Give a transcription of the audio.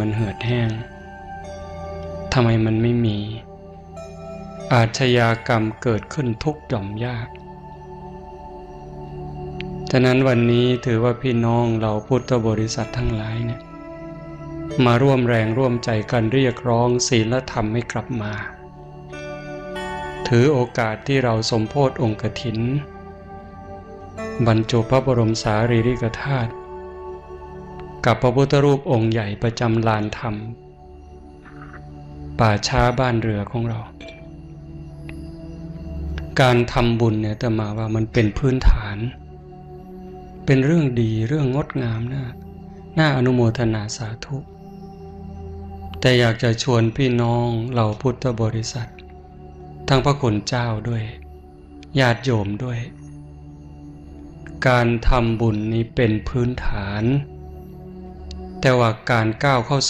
มันเหือดแห้ง ทำไมมันไม่มี อาชญากรรมเกิดขึ้นทุกหย่อมยาก ฉะนั้นวันนี้ถือว่าพี่น้องเราพุทธบริษัททั้งหลายเนี่ยมาร่วมแรงร่วมใจกันเรียกร้องศีลธรรมให้กลับมา ถือโอกาสที่เราสมโพธองค์กถิน บรรจุพระบรมสารีริกธาตุ กับพระพุทธรูปองค์ใหญ่ประจำลานธรรม ป่าช้าบ้านเรือของเรา การทำบุญเนี่ยแต่มาว่ามันเป็นพื้นฐาน เป็นเรื่องดีเรื่องงดงามนะน่าอนุโมทนาสาธุ แต่อยากจะชวนพี่น้องเราพุทธบริษัท ทั้งพระคุณเจ้าด้วยญาติโยมด้วย การทำบุญนี้เป็นพื้นฐาน แต่ว่าการก้าวเข้า